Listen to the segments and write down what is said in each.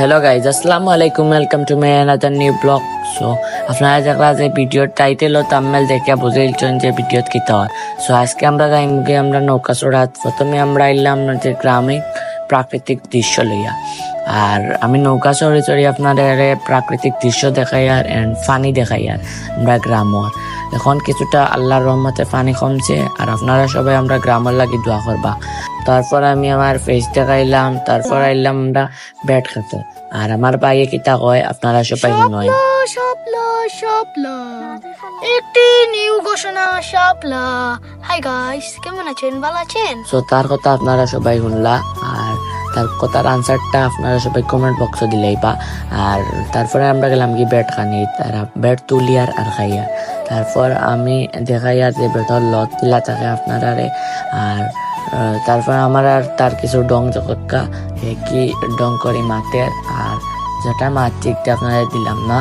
Hello guys আসসালামু আলাইকুম welcome to my another new blog so আপনারা দেখলা যে ভিডিওর টাইটেল ও তাম্মেল দেখে বুঝেইছেন যে ভিডিওত কিতা হয় সো আজকে আমরা যাইমগে আমরা নৌকা চড়াত প্রথমে আমরা এলাম যে গ্রামে প্রাকৃতিক দৃশ্য লইয়া। আর আমি নৌকা চড়ে চড়ি আপনাদের প্রাকৃতিক দৃশ্য দেখাই আর এন্ড ফানি দেখাই আর আমরা গ্রামর এখন কিছুটা আল্লাহর রহমতে পানি কমছে আর আপনারা সবাই আমরা গ্রামের লাগি দোয়া করবা তারপর আমি আমার ফেস দেখাইলাম তারপর আইলাম আমরা ব্যাট খেতে আর আমার বাইয়ে কিতা কয় আপনারা সবাই নয় শাপলা শাপলা একটি নিউ ঘোষণা শাপলা হাই গাইস কেমন আছেন? ভালো আছেন? সো তার কথা আপনারা সবাই শুনলা আর তার কথার আনসারটা আপনারা সবাই কমেন্ট বক্সে দিলেই বা আর তারপরে আমরা গেলাম কি ব্যাট খানি তারা ব্যাট তুলি আর আর খাইয়া। তারপর আমি দেখাই আর যে ব্যাটর লত দিলা থাকে আর আহ, তারপর আমার আর তার কিছু ডং জগৎকা কি ডং করি মাতের আর যেটা মাছ ঠিকটা আপনারা দিলাম না।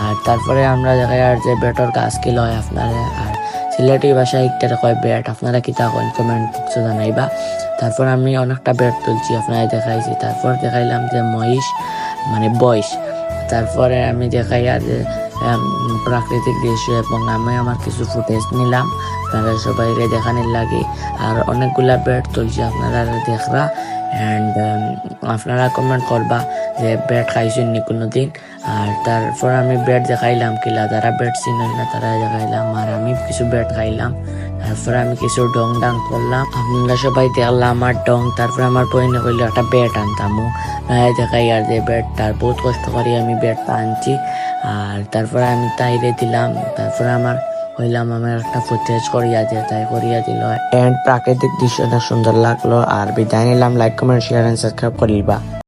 আর তারপরে আমরা দেখাই আর যে ব্যাটর গাছ কিলো হয় আপনারা আর সিলেটি ভাষায় একটা কয় ব্যাট আপনারা কিতা করেন কমেন্ট বক্সে জানাইবা। তারপর আমি অনেকটা ব্যাট তুলছি আপনারা দেখাইছি। তারপর দেখাইলাম যে মহিষ মানে বয়স। তারপরে আমি দেখাই আর প্রাকৃতিক দৃশ্য এবং আমি আমার কিছু ফুটেজ নিলাম। আপনারা সবাই দেখানোর লাগে। আর অনেকগুলা ব্যাট তুলছি, আপনারা দেখরা। অ্যান্ড আপনারা কমেন্ট করবা যে ব্যাট খাইছেন নি কোনো দিন আর তারপর আমি ব্যাট দেখাইলাম কিলা, যারা ব্যাট চিনেন না তারা দেখাইলাম। আর আমি কিছু ব্যাট খাইলাম। তারপরে আমি কিছু ডং ডাং করলাম। আমরা সবাই দেখলাম আমার ডং, তারপরে আমার বইনে কইলো একটা ব্যাট আনতাম। দেখাই আর যে ব্যাটটার বহুত কষ্ট করে আমি ব্যাটটা আনছি। আর তারপরে আমি তাইরে দিলাম। তারপরে আমার হইলাম, আমার একটা ফুটেজ করিয়া দিয়ে তাই করিয়া দিল। এন্ড প্রাকৃতিক দৃশ্যটা সুন্দর লাগল। আর বিদায় নিলাম। Like comment share and subscribe করিবা।